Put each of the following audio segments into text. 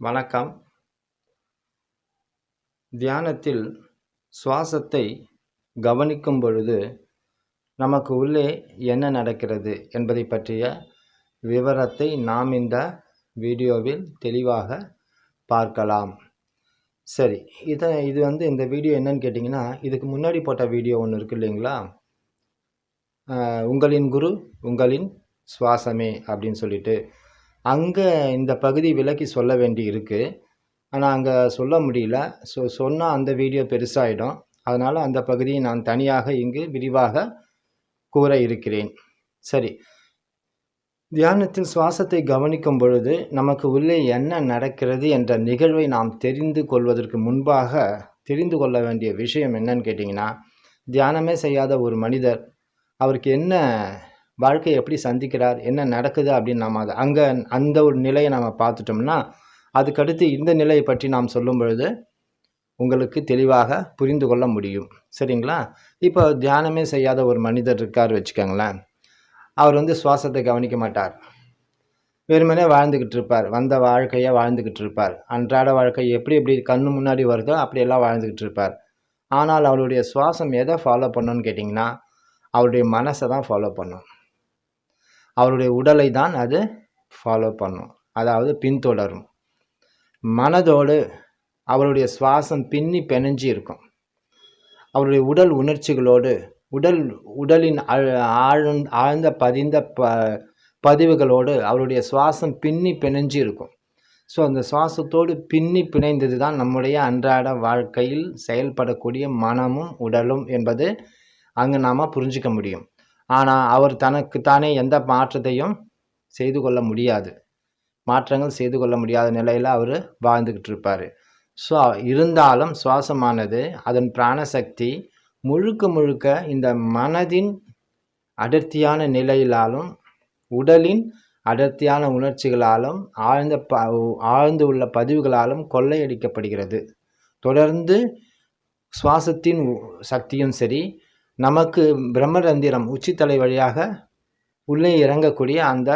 வணக்கம். தியானத்தில் சுவாசத்தை கவனிக்கும் பொழுது நமக்கு உள்ளே என்ன நடக்கிறது என்பதை பற்றிய விவரத்தை நாம் இந்த வீடியோவில் தெளிவாக பார்க்கலாம். சரி இதை இது வந்து இந்த வீடியோ என்னன்னு கேட்டிங்கன்னா இதுக்கு முன்னாடி போட்ட வீடியோ ஒன்று இருக்கு இல்லைங்களா? உங்களின் குரு உங்களின் சுவாசமே அப்படின்னு சொல்லிட்டு அங்கே இந்த பகுதி விலக்கி சொல்ல வேண்டி இருக்குது ஆனால் அங்கே சொல்ல முடியல. ஸோ சொன்னால் அந்த வீடியோ பெருசாகிடும் அதனால் அந்த பகுதியை நான் தனியாக இங்கு விரிவாக கூற இருக்கிறேன். சரி. தியானத்தில் சுவாசத்தை கவனிக்கும் பொழுது நமக்கு உள்ளே என்ன நடக்கிறது என்ற நிகழ்வை நாம் தெரிந்து கொள்வதற்கு முன்பாக தெரிந்து கொள்ள வேண்டிய விஷயம் என்னன்னு கேட்டிங்கன்னா தியானமே செய்யாத ஒரு மனிதர் அவருக்கு என்ன வாழ்க்கையை எப்படி சந்திக்கிறார் என்ன நடக்குது அப்படின்னு நாம் அதை அங்கே அந்த ஒரு நிலையை நாம் பார்த்துட்டோம்னா அதுக்கடுத்து இந்த நிலையை பற்றி நாம் சொல்லும் பொழுது உங்களுக்கு தெளிவாக புரிந்து கொள்ள முடியும். சரிங்களா? இப்போ தியானமே செய்யாத ஒரு மனிதர் இருக்கார் வச்சுக்கோங்களேன். அவர் வந்து சுவாசத்தை கவனிக்க மாட்டார். வெறுமனே வாழ்ந்துக்கிட்டு இருப்பார். வந்த வாழ்க்கையாக வாழ்ந்துக்கிட்டு இருப்பார். அன்றாட வாழ்க்கை எப்படி எப்படி கண்ணு முன்னாடி வருதோ அப்படியெல்லாம் வாழ்ந்துக்கிட்டு இருப்பார். ஆனால் அவருடைய சுவாசம் எதை ஃபாலோ பண்ணணும்னு கேட்டிங்கன்னா அவருடைய மனசை தான் ஃபாலோ பண்ணும். அவருடைய உடலை தான் அது ஃபாலோ பண்ணும். அதாவது பின்தொடரும். மனதோடு அவருடைய சுவாசம் பின்னி பிணைஞ்சு இருக்கும். அவருடைய உடல் உணர்ச்சிகளோடு உடல் உடலின் ஆழ்- ஆழ்ந் ஆழ்ந்த பதிந்த ப பதிவுகளோடு அவருடைய சுவாசம் பின்னி பிணைஞ்சு இருக்கும். ஸோ அந்த சுவாசத்தோடு பின்னி பிணைந்தது தான் நம்முடைய அன்றாட வாழ்க்கையில் செயல்படக்கூடிய மனமும் உடலும் என்பது அங்கே நாம் புரிஞ்சிக்க முடியும். ஆனால் அவர் தனக்கு தானே எந்த மாற்றத்தையும் செய்து கொள்ள முடியாது. மாற்றங்கள் செய்து கொள்ள முடியாத நிலையில் அவர் வாழ்ந்துக்கிட்டு இருப்பார். ஸோ இருந்தாலும் சுவாசமானது அதன் பிராணசக்தி முழுக்க முழுக்க இந்த மனதின் அடர்த்தியான நிலையிலாலும் உடலின் அடர்த்தியான உணர்ச்சிகளாலும் ஆழ்ந்த ப ஆழ்ந்து உள்ள பதிவுகளாலும் கொள்ளையடிக்கப்படுகிறது. தொடர்ந்து சுவாசத்தின் சக்தியும் சரி நமக்கு பிரம்மரந்திரம் உச்சித்தலை வழியாக உள்ளே இறங்கக்கூடிய அந்த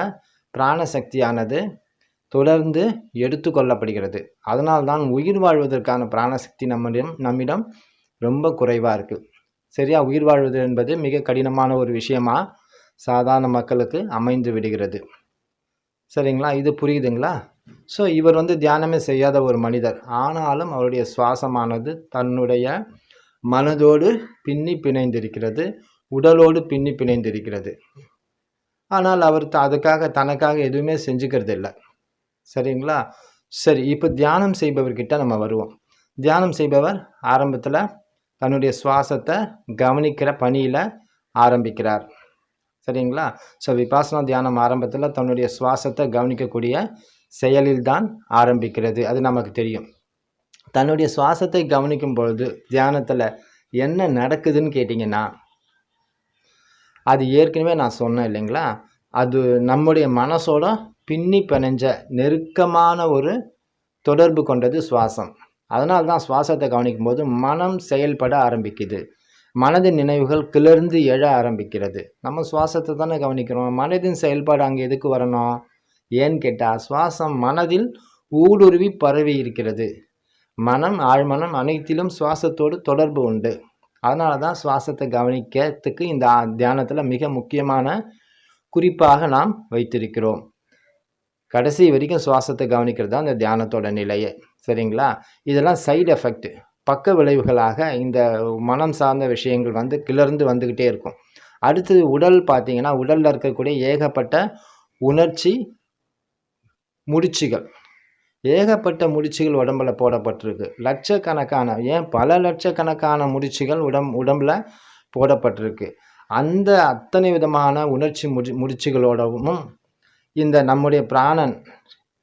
பிராணசக்தியானது தொடர்ந்து எடுத்துக்கொள்ளப்படுகிறது. அதனால்தான் உயிர் வாழ்வதற்கான பிராணசக்தி நம்மிடம் நம்மிடம் ரொம்ப குறைவாக இருக்குது சரியா? உயிர் வாழ்வது என்பது மிக கடினமான ஒரு விஷயமா சாதாரண மக்களுக்கு அமைந்து விடுகிறது. சரிங்களா? இது புரியுதுங்களா? ஸோ இவர் வந்து தியானமே செய்யாத ஒரு மனிதர். ஆனாலும் அவருடைய சுவாசமானது தன்னுடைய மனதோடு பின்னி பிணைந்திருக்கிறது உடலோடு பின்னி பிணைந்திருக்கிறது. ஆனால் அவர் த- அதுக்காக தனக்காக எதுவுமே செஞ்சுக்கிறது இல்லை சரிங்களா? சரி இப்போ தியானம் செய்பவர்கிட்ட நம்ம வருவோம். தியானம் செய்பவர் ஆரம்பத்தில் தன்னுடைய சுவாசத்தை கவனிக்கிற பணியில் ஆரம்பிக்கிறார். சரிங்களா? ஸோ விபாசனா தியானம் ஆரம்பத்தில் தன்னுடைய சுவாசத்தை கவனிக்கக்கூடிய செயலில் தான் ஆரம்பிக்கிறது. அது நமக்கு தெரியும். தன்னுடைய சுவாசத்தை கவனிக்கும் பொழுது தியானத்தில் என்ன நடக்குதுன்னு கேட்டிங்கன்னா அது ஏற்கனவே நான் சொன்னேன் இல்லைங்களா? அது நம்முடைய மனசோட பின்னி பிணைஞ்ச நெருக்கமான ஒரு தொடர்பு கொண்டது சுவாசம். அதனால தான் சுவாசத்தை கவனிக்கும் போது மனம் செயல்பட ஆரம்பிக்குது. மனதின் நினைவுகள் கிளர்ந்து எழ ஆரம்பிக்கிறது. நம்ம சுவாசத்தை தானே கவனிக்கிறோம். மனதின் செயல்பாடு அங்கே எதுக்கு வரணும்? ஏன்னு கேட்டால் சுவாசம் மனதில் ஊடுருவி பரவி இருக்கிறது. மனம் ஆழ்மனம் அனைத்திலும் சுவாசத்தோடு தொடர்பு உண்டு. அதனால தான் சுவாசத்தை கவனிக்கிறதுக்கு இந்த தியானத்தில் மிக முக்கியமான குறிப்பாக நாம் வைத்திருக்கிறோம். கடைசி வரைக்கும் சுவாசத்தை கவனிக்கிறது தான் இந்த தியானத்தோட நிலையே. சரிங்களா? இதெல்லாம் சைடு எஃபெக்ட் பக்க விளைவுகளாக இந்த மனம் சார்ந்த விஷயங்கள் வந்து கிளர்ந்து வந்துக்கிட்டே இருக்கும். அடுத்தது உடல் பார்த்திங்கன்னா உடலில் இருக்கக்கூடிய ஏகப்பட்ட உணர்ச்சி முடிச்சுகள். ஏகப்பட்ட முடிச்சுகள் உடம்புல போடப்பட்டிருக்கு. லட்சக்கணக்கான ஏன் பல லட்சக்கணக்கான முடிச்சுகள் உடம் உடம்புல போடப்பட்டிருக்கு. அந்த அத்தனை விதமான உணர்ச்சி முடி முடிச்சுகளோடவும் இந்த நம்முடைய பிராணன்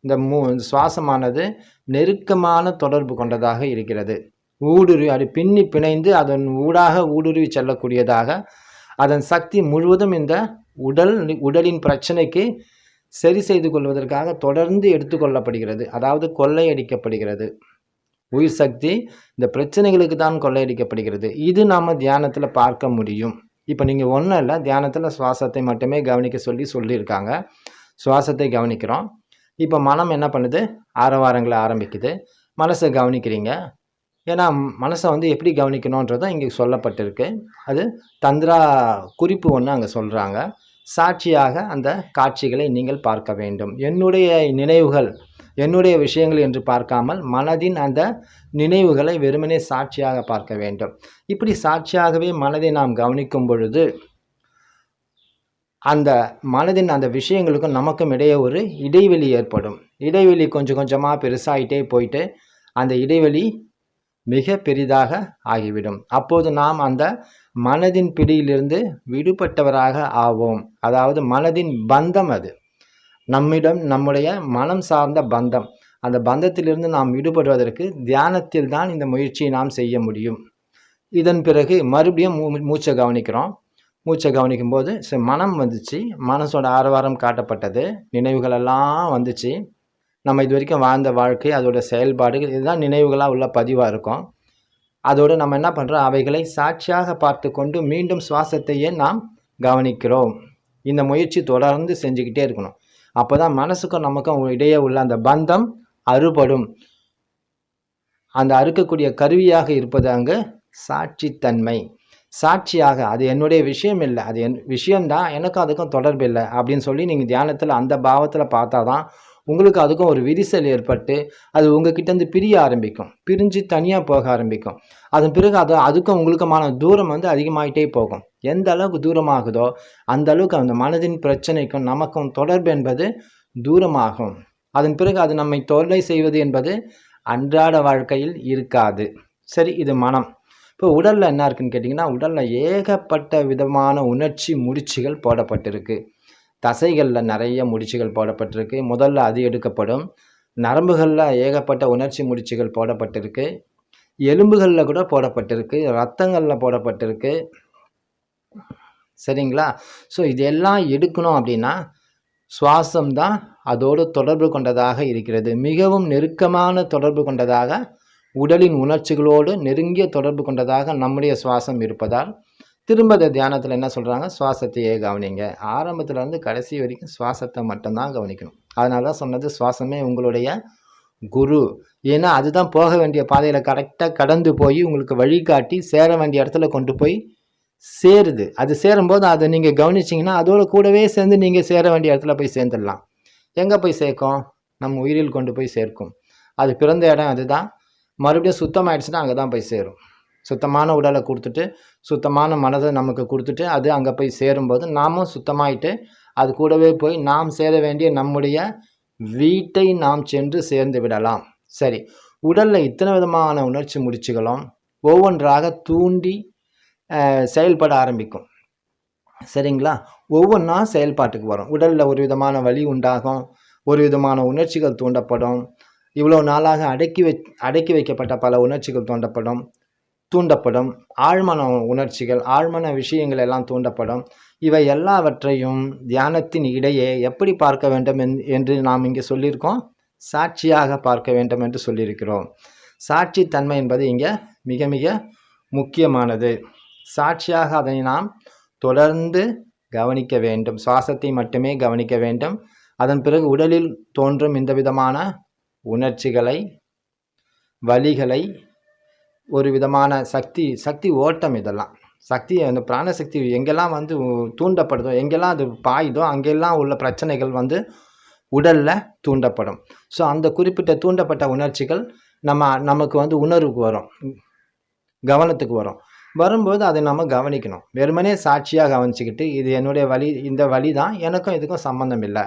இந்த மூ இந்த சுவாசமானது நெருக்கமான தொடர்பு கொண்டதாக இருக்கிறது. ஊடுருவி அது பின்னி பிணைந்து அதன் ஊடாக ஊடுருவி செல்லக்கூடியதாக அதன் சக்தி முழுவதும் இந்த உடல் உடலின் பிரச்சனைக்கு சரி செய்து கொள்வதற்காக தொடர்ந்து எடுத்துக்கொள்ளப்படுகிறது அதாவது கொள்ளையடிக்கப்படுகிறது. உயிர் சக்தி இந்த பிரச்சனைகளுக்கு தான் கொள்ளையடிக்கப்படுகிறது. இது நாம் தியானத்தில் பார்க்க முடியும். இப்போ நீங்கள் ஒன்றும் இல்லை தியானத்தில் சுவாசத்தை மட்டுமே கவனிக்க சொல்லி சொல்லியிருக்காங்க. சுவாசத்தை கவனிக்கிறோம். இப்போ மனம் என்ன பண்ணுது? ஆரவாரங்களை ஆரம்பிக்குது. மனசை கவனிக்கிறீங்க. ஏன்னா மனசை வந்து எப்படி கவனிக்கணுன்றதும் இங்கே சொல்லப்பட்டிருக்கு. அது தந்திரா குறிப்பு ஒன்று அங்கே சொல்கிறாங்க சாட்சியாக அந்த காட்சிகளை நீங்கள் பார்க்க வேண்டும். என்னுடைய நினைவுகள் என்னுடைய விஷயங்கள் என்று பார்க்காமல் மனதின் அந்த நினைவுகளை வெறுமனே சாட்சியாக பார்க்க வேண்டும். இப்படி சாட்சியாகவே மனதை நாம் கவனிக்கும் பொழுது அந்த மனதின் அந்த விஷயங்களுக்கும் நமக்கும் இடையே ஒரு இடைவெளி ஏற்படும். இடைவெளி கொஞ்சம் கொஞ்சமாக பெருசாகிட்டே போயிட்டு அந்த இடைவெளி மிக பெரிதாக ஆகிவிடும். அப்போது நாம் அந்த மனதின் பிடியிலிருந்து விடுபட்டவராக ஆவோம். அதாவது மனதின் பந்தம் அது. நம்மிடம் நம்முடைய மனம் சார்ந்த பந்தம். அந்த பந்தத்திலிருந்து நாம் விடுபடுவதற்கு தியானத்தில் தான் இந்த முயற்சியை நாம் செய்ய முடியும். இதன் பிறகு மறுபடியும் மூ மூச்சை கவனிக்கிறோம். மூச்சை கவனிக்கும் போது மனம் வந்துச்சு. மனசோட ஆரவாரம் காட்டப்பட்டது. நினைவுகள் எல்லாம் வந்துச்சு. நம்ம இது வரைக்கும் வாழ்ந்த வாழ்க்கை அதோட செயல்பாடுகள் இதுதான் நினைவுகளாக உள்ள பதிவாக இருக்கும். அதோடு நம்ம என்ன பண்ணுறோம் அவைகளை சாட்சியாக பார்த்து கொண்டு மீண்டும் சுவாசத்தையே நாம் கவனிக்கிறோம். இந்த முயற்சி தொடர்ந்து செஞ்சுக்கிட்டே இருக்கணும். அப்போ தான் மனசுக்கும் நமக்கும் இடையே உள்ள அந்த பந்தம் அறுபடும். அந்த அறுக்கக்கூடிய கருவியாக இருப்பது அங்கு சாட்சித்தன்மை. சாட்சியாக அது என்னுடைய விஷயம் இல்லை. அது என் விஷயம்தான் எனக்கும் அதுக்கும் தொடர்பு இல்லை அப்படின்னு சொல்லி நீங்கள் தியானத்தில் அந்த பாவத்தில் பார்த்தா தான் உங்களுக்கு அதுக்கும் ஒரு விரிசல் ஏற்பட்டு அது உங்ககிட்டேருந்து பிரிய ஆரம்பிக்கும். பிரிஞ்சு தனியாக போக ஆரம்பிக்கும். அதன் பிறகு அது அதுக்கும் உங்களுக்குமான தூரம் வந்து அதிகமாகிட்டே போகும். எந்த அளவுக்கு தூரமாகுதோ அந்த அளவுக்கு அந்த மனதின் பிரச்சனைக்கும் நமக்கும் தொடர்பு என்பது தூரமாகும். அதன் பிறகு அது நம்மை தொல்லை செய்வது என்பது அன்றாட வாழ்க்கையில் இருக்காது. சரி இது மனம். இப்போ உடலில் என்ன இருக்குன்னு கேட்டிங்கன்னா உடலில் ஏகப்பட்ட விதமான உணர்ச்சி முடிச்சுகள் போடப்பட்டிருக்கு. தசைகளில் நிறைய முடிச்சுகள் போடப்பட்டிருக்கு. முதல்ல அது எடுக்கப்படும். நரம்புகளில் ஏகப்பட்ட உணர்ச்சி முடிச்சுகள் போடப்பட்டிருக்கு. எலும்புகளில் கூட போடப்பட்டிருக்கு. ரத்தங்களில் போடப்பட்டிருக்கு. சரிங்களா? ஸோ இதெல்லாம் எடுக்கணும் அப்படின்னா சுவாசம் தான் அதோடு தொடர்பு கொண்டதாக இருக்கிறது. மிகவும் நெருக்கமான தொடர்பு கொண்டதாக உடலின் உணர்ச்சிகளோடு நெருங்கிய தொடர்பு கொண்டதாக நம்முடைய சுவாசம் இருப்பதால் திரும்ப அந்த தியானத்தில் என்ன சொல்கிறாங்க சுவாசத்தையே கவனிங்க. ஆரம்பத்துலேருந்து கடைசி வரைக்கும் சுவாசத்தை மட்டும்தான் கவனிக்கணும். அதனால தான் சொன்னது சுவாசமே உங்களுடைய குரு. ஏன்னா அதுதான் போக வேண்டிய பாதையில் கரெக்டாக கடந்து போய் உங்களுக்கு வழிகாட்டி சேர வேண்டிய இடத்துல கொண்டு போய் சேருது. அது சேரும்போது அதை நீங்கள் கவனிச்சிங்கன்னா அதோட கூடவே சேர்ந்து நீங்கள் சேர வேண்டிய இடத்துல போய் சேர்ந்துடலாம். எங்கே போய் சேர்க்கும்? நம்ம உயிரில் கொண்டு போய் சேர்க்கும். அது பிறந்த இடம் அதுதான். மறுபடியும் சுத்தமாயிடுச்சுன்னா அங்கே தான் போய் சேரும். சுத்தமான உடலை கொடுத்துட்டு சுத்தமான மனதை நமக்கு கொடுத்துட்டு அது அங்கே போய் சேரும்போது நாமும் சுத்தமாயிட்டு அது கூடவே போய் நாம் சேர வேண்டிய நம்முடைய வீட்டை நாம் சென்று சேர்ந்து விடலாம். சரி உடலில் இத்தனை விதமான உணர்ச்சி முடிச்சுகளும் ஒவ்வொன்றாக தூண்டி செயல்பட ஆரம்பிக்கும். சரிங்களா? ஒவ்வொன்றா செயல்பாட்டுக்கு வரும். உடலில் ஒரு விதமான வலி உண்டாகும் ஒரு விதமான உணர்ச்சிகள் தூண்டப்படும். இவ்வளோ நாளாக அடக்கி வை அடக்கி வைக்கப்பட்ட பல உணர்ச்சிகள் தூண்டப்படும். தூண்டப்படும். ஆழ்மன உணர்ச்சிகள் ஆழ்மன விஷயங்கள் எல்லாம் தூண்டப்படும். இவை எல்லாவற்றையும் தியானத்தின் இடையே எப்படி பார்க்க வேண்டும் என்- என்று நாம் இங்கே சொல்லியிருக்கோம். சாட்சியாக பார்க்க வேண்டும் என்று சொல்லியிருக்கிறோம். சாட்சித்தன்மை என்பது இங்கே மிக மிக முக்கியமானது. சாட்சியாக அதை நாம் தொடர்ந்து கவனிக்க வேண்டும். சுவாசத்தை மட்டுமே கவனிக்க வேண்டும். அதன் பிறகு உடலில் தோன்றும் இந்த விதமான உணர்ச்சிகளை வலிகளை ஒரு விதமான சக்தி சக்தி ஓட்டம் இதெல்லாம். சக்தி அந்த பிராணசக்தி எங்கெல்லாம் வந்து தூண்டப்படுதோ எங்கெல்லாம் அது பாயுதோ அங்கெல்லாம் உள்ள பிரச்சனைகள் வந்து உடலில் தூண்டப்படும். ஸோ அந்த குறிப்பிட்ட தூண்டப்பட்ட உணர்ச்சிகள் நம்ம நமக்கு வந்து உணர்வுக்கு வரும். கவனத்துக்கு வரும். வரும்போது அதை நம்ம கவனிக்கணும். வெறுமனே சாட்சியாக கவனிச்சுக்கிட்டு இது என்னுடைய வழி இந்த வழி தான் எனக்கும் இதுக்கும் சம்மந்தம் இல்லை.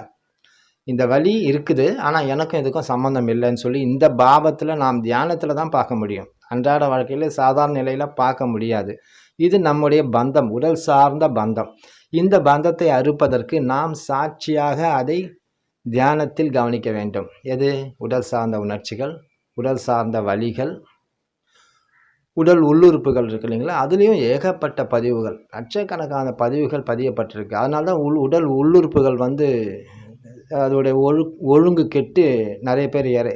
இந்த வழி இருக்குது ஆனால் எனக்கும் இதுக்கும் சம்மந்தம் இல்லைன்னு சொல்லி இந்த பாவத்தில் நாம் தியானத்தில் தான் பார்க்க முடியும். அன்றாட வாழ்க்கையில் சாதாரண நிலையில் பார்க்க முடியாது. இது நம்முடைய பந்தம் உடல் சார்ந்த பந்தம். இந்த பந்தத்தை அறுப்பதற்கு நாம் சாட்சியாக அதை தியானத்தில் கவனிக்க வேண்டும். எது? உடல் சார்ந்த உணர்ச்சிகள் உடல் சார்ந்த வலிகள் உடல் உள்ளுறுப்புகள் இருக்கு இல்லைங்களா? அதுலேயும் ஏகப்பட்ட பதிவுகள் லட்சக்கணக்கான பதிவுகள் பதியப்பட்டிருக்கு. அதனால தான் உள் உடல் உள்ளுறுப்புகள் வந்து அதோடைய ஒழு ஒழுங்கு கெட்டு நிறைய பேர் இற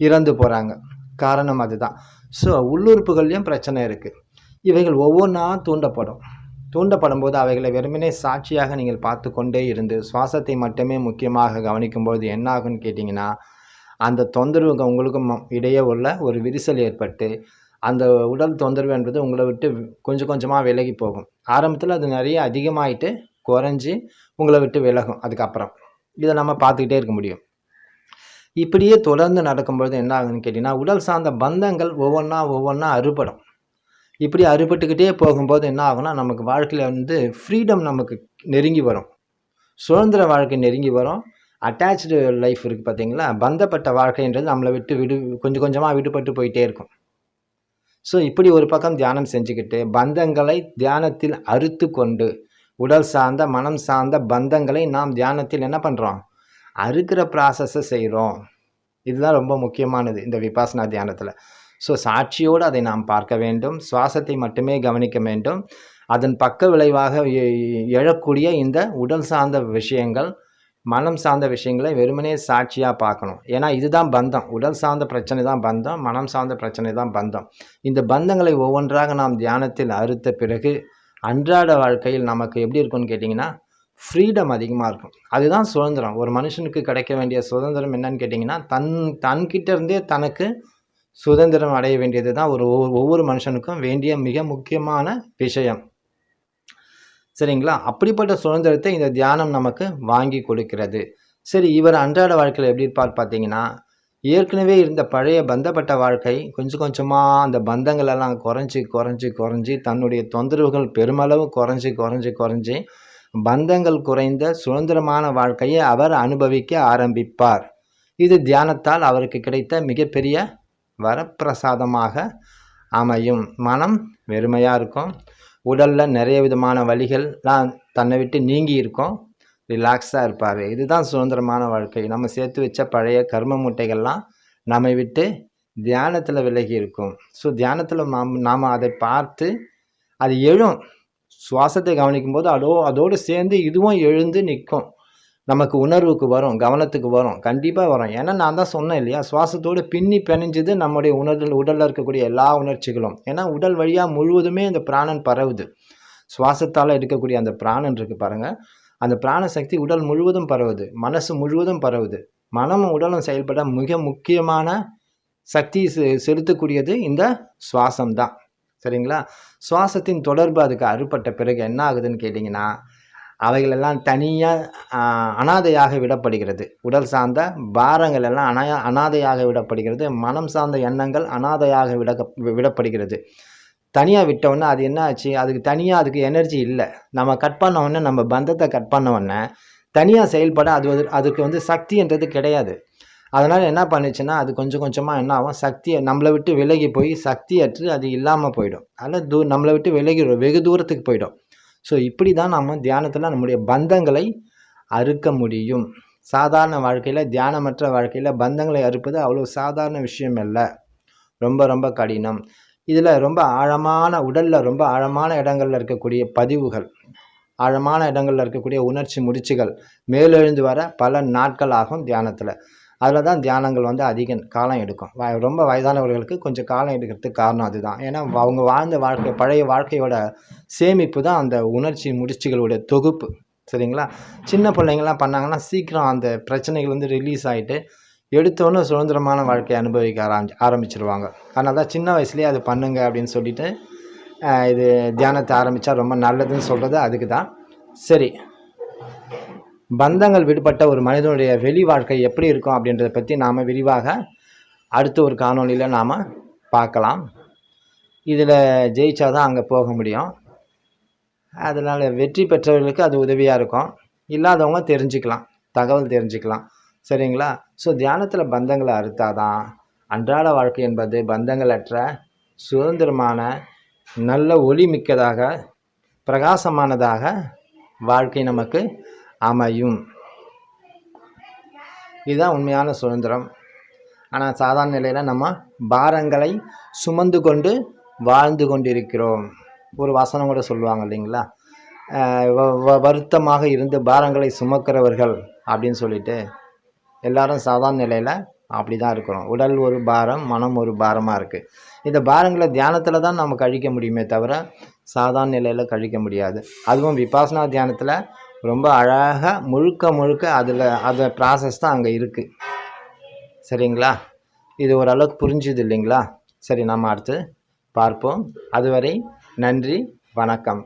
இறந்து போகிறாங்க காரணம் அதுதான். ஸோ உள்ளுறுப்புகள்லேயும் பிரச்சனை இருக்குது இவைகள் ஒவ்வொன்றா தூண்டப்படும். தூண்டப்படும் போது அவைகளை வெறுமனே சாட்சியாக நீங்கள் பார்த்து கொண்டே இருந்து சுவாசத்தை மட்டுமே முக்கியமாக கவனிக்கும்போது என்ன ஆகும்னு கேட்டிங்கன்னா அந்த தொந்தரவு உங்களுக்கும் இடையே உள்ள ஒரு விரிசல் ஏற்பட்டு அந்த உடல் தொந்தரவு என்பது உங்களை விட்டு கொஞ்சம் கொஞ்சமாக விலகி போகும். ஆரம்பத்தில் அது நிறைய அதிகமாயிட்டு குறைஞ்சி உங்களை விட்டு விலகும். அதுக்கப்புறம் இதை நம்ம பார்த்துக்கிட்டே இருக்க முடியும். இப்படியே தொடர்ந்து நடக்கும்பொழுது என்ன ஆகுதுன்னு கேட்டிங்கன்னா உடல் சார்ந்த பந்தங்கள் ஒவ்வொன்றா ஒவ்வொன்றா அறுபடும். இப்படி அறுபட்டுக்கிட்டே போகும்போது என்ன ஆகும்னா நமக்கு வாழ்க்கையில் வந்து ஃப்ரீடம் நமக்கு நெருங்கி வரும். சுதந்திர வாழ்க்கை நெருங்கி வரும். அட்டாச்சு லைஃப் இருக்குது பார்த்தீங்களா பந்தப்பட்ட வாழ்க்கைன்றது நம்மளை விட்டு விடு கொஞ்சம் கொஞ்சமாக விடுபட்டு போயிட்டே இருக்கும். ஸோ இப்படி ஒரு பக்கம் தியானம் செஞ்சுக்கிட்டு பந்தங்களை தியானத்தில் அறுத்து கொண்டு உடல் சார்ந்த மனம் சார்ந்த பந்தங்களை நாம் தியானத்தில் என்ன பண்ணுறோம் அறுக்கிற ப்ராசஸை செய்கிறோம் இதுதான் ரொம்ப முக்கியமானது இந்த விபாசனா தியானத்தில். ஸோ சாட்சியோடு அதை நாம் பார்க்க வேண்டும். சுவாசத்தை மட்டுமே கவனிக்க வேண்டும். அதன் பக்க விளைவாக எழக்கூடிய இந்த உடல் சார்ந்த விஷயங்கள் மனம் சார்ந்த விஷயங்களை வெறுமனே சாட்சியாக பார்க்கணும். ஏன்னா இதுதான் பந்தம். உடல் சார்ந்த பிரச்சனை தான் பந்தம் மனம் சார்ந்த பிரச்சனை தான் பந்தம். இந்த பந்தங்களை ஒவ்வொன்றாக நாம் தியானத்தில் அறுத்த பிறகு அன்றாட வாழ்க்கையில் நமக்கு எப்படி இருக்கும்னு கேட்டிங்கன்னா ஃப்ரீடம் அதிகமாக இருக்கும். அதுதான் சுதந்திரம். ஒரு மனுஷனுக்கு கிடைக்க வேண்டிய சுதந்திரம் என்னன்னு கேட்டிங்கன்னா தன் தன்கிட்ட இருந்தே தனக்கு சுதந்திரம் அடைய வேண்டியது தான் ஒரு ஒவ்வொரு- ஒவ்வொரு மனுஷனுக்கும் வேண்டிய மிக முக்கியமான விஷயம். சரிங்களா? அப்படிப்பட்ட சுதந்திரத்தை இந்த தியானம் நமக்கு வாங்கி கொடுக்கிறது. சரி இவர் அன்றாட வாழ்க்கையில் எப்படி இருப்பார் பார்த்தீங்கன்னா ஏற்கனவே இருந்த பழைய பந்தப்பட்ட வாழ்க்கை கொஞ்சம் கொஞ்சமாக அந்த பந்தங்களெல்லாம் குறைஞ்சி குறைஞ்சி குறைஞ்சி தன்னுடைய தொந்தரவுகள் பெருமளவு குறைஞ்சி குறைஞ்சி குறைஞ்சி பந்தங்கள் குறைந்த சுதந்திரமான வாழ்க்கையை அவர் அனுபவிக்க ஆரம்பிப்பார். இது தியானத்தால் அவருக்கு கிடைத்த மிகப்பெரிய வரப்பிரசாதமாக அமையும். மனம் வெறுமையாக இருக்கும். உடலில் நிறைய விதமான வலிகள்லாம் தன்னை விட்டு நீங்கி இருக்கும். ரிலாக்ஸாக இருப்பார். இதுதான் சுதந்திரமான வாழ்க்கை. நம்ம சேர்த்து வச்ச பழைய கர்ம மூட்டைகள்லாம் நம்மை விட்டு தியானத்தில் விலகி இருக்கும். ஸோ தியானத்தில் நாம் நாம் அதை பார்த்து அது எழும். சுவாசத்தை கவனிக்கும் போது அதோ அதோடு சேர்ந்து இதுவும் எழுந்து நிற்கும். நமக்கு உணர்வுக்கு வரும் கவனத்துக்கு வரும் கண்டிப்பாக வரும். ஏன்னா நான் தான் சொன்னேன் இல்லையா? சுவாசத்தோடு பின்னி பிணைஞ்சது நம்முடைய உணர்வு உடலில் இருக்கக்கூடிய எல்லா உணர்ச்சிகளும். ஏன்னா உடல் வழியாக முழுவதுமே இந்த பிராணன் பரவுது. சுவாசத்தால் எடுக்கக்கூடிய அந்த பிராணன் இருக்குது பாருங்கள் அந்த பிராண சக்தி உடல் முழுவதும் பரவுது. மனசு முழுவதும் பரவுது. மனமும் உடலும் செயல்பட மிக முக்கியமான சக்தி செ- செலுத்தக்கூடியது இந்த சுவாசம் தான் சரிங்களா? சுவாசத்தின் தொடர்பு அதுக்கு அறுபட்ட பிறகு என்ன ஆகுதுன்னு கேட்டிங்கன்னா அவைகளெல்லாம் தனியாக அனாதையாக விடப்படுகிறது. உடல் சார்ந்த பாரங்கள் எல்லாம் அனாய அனாதையாக விடப்படுகிறது. மனம் சார்ந்த எண்ணங்கள் அனாதையாக விட விடப்படுகிறது. தனியாக விட்டோன்னே அது என்ன ஆச்சு? அதுக்கு தனியாக அதுக்கு எனர்ஜி இல்லை. நம்ம கட் பண்ண உடனே நம்ம பந்தத்தை கட் பண்ண உடனே தனியாக செயல்பட அது அதுக்கு வந்து சக்தின்றது கிடையாது. அதனால் என்ன பண்ணுச்சுன்னா அது கொஞ்சம் கொஞ்சமாக என்ன ஆகும் சக்தியை நம்மளை விட்டு விலகி போய் சக்தியற்று அது இல்லாமல் போயிடும். அதில் தூ நம்மளை விட்டு விலகி வெகு தூரத்துக்கு போயிடும். ஸோ இப்படி தான் நம்ம தியானத்தில் நம்முடைய பந்தங்களை அறுக்க முடியும். சாதாரண வாழ்க்கையில் தியானமற்ற வாழ்க்கையில் பந்தங்களை அறுப்பது அவ்வளோ சாதாரண விஷயம் இல்லை ரொம்ப ரொம்ப கடினம். இதில் ரொம்ப ஆழமான உடலில் ரொம்ப ஆழமான இடங்களில் இருக்கக்கூடிய பதிவுகள் ஆழமான இடங்களில் இருக்கக்கூடிய உணர்ச்சி முடிச்சுகள் மேலெழுந்து வர பல நாட்கள் ஆகும் தியானத்தில். அதில் தான் தியானங்கள் வந்து அதிக காலம் எடுக்கும். வ- ரொம்ப வயதானவர்களுக்கு கொஞ்சம் காலம் எடுக்கிறதுக்கு காரணம் அதுதான். ஏன்னா அவங்க வாழ்ந்த வாழ்க்கை பழைய வாழ்க்கையோட சேமிப்பு தான் அந்த உணர்ச்சி முடிச்சுகளுடைய தொகுப்பு. சரிங்களா? சின்ன பிள்ளைங்களாம் பண்ணாங்கன்னா சீக்கிரம் அந்த பிரச்சனைகள் வந்து ரிலீஸ் ஆகிட்டு எடுத்தோன்னே சுதந்திரமான வாழ்க்கையை அனுபவிக்க ஆரம்பி ஆரம்பிச்சிருவாங்க. அதனால தான் சின்ன வயசுலேயே அது பண்ணுங்க அப்படின்னு சொல்லிட்டு இது தியானத்தை ஆரம்பித்தா ரொம்ப நல்லதுன்னு சொல்கிறது அதுக்கு தான். சரி. பந்தங்கள் விடுபட்ட ஒரு மனிதனுடைய வெளி வாழ்க்கை எப்படி இருக்கும் அப்படின்றத பற்றி நாம் விரிவாக அடுத்த ஒரு காணொளியில் நாம் பார்க்கலாம். இதில் ஜெயிச்சா தான் அங்கே போக முடியும். அதனால் வெற்றி பெற்றவர்களுக்கு அது உதவியாக இருக்கும். இல்லாதவங்க தெரிஞ்சுக்கலாம். தகவல் தெரிஞ்சுக்கலாம். சரிங்களா? ஸோ தியானத்தில் பந்தங்களை அறுத்தாதான் அன்றாட வாழ்க்கை என்பது பந்தங்களற்ற சுதந்திரமான நல்ல ஒளி மிக்கதாக பிரகாசமானதாக வாழ்க்கை நமக்கு அமையும். இதுதான் உண்மையான சுதந்திரம். ஆனால் சாதாரண நிலையில் நம்ம பாரங்களை சுமந்து கொண்டு வாழ்ந்து கொண்டிருக்கிறோம். ஒரு வசனம் கூட சொல்லுவாங்க இல்லைங்களா? வ- வ- வருத்தமாக இருந்து பாரங்களை சுமக்கிறவர்கள் அப்படின்னு சொல்லிட்டு எல்லாரும் சாதாரண நிலையில் அப்படி தான் இருக்கிறோம். உடல் ஒரு பாரம் மனம் ஒரு பாரமாக இருக்குது இந்த பாரங்களை தியானத்தில் தான் நம்ம கழிக்க முடியுமே தவிர சாதாரண நிலையில் கழிக்க முடியாது. அதுவும் விபாசனா தியானத்தில் ரொம்ப அழகாக முழுக்க முழுக்க அதில் அதை ப்ராசஸ் தான் அங்கே இருக்குது சரிங்களா? இது ஓரளவுக்கு புரிஞ்சுது இல்லைங்களா? சரி நம்ம அடுத்து பார்ப்போம். அதுவரை நன்றி வணக்கம்.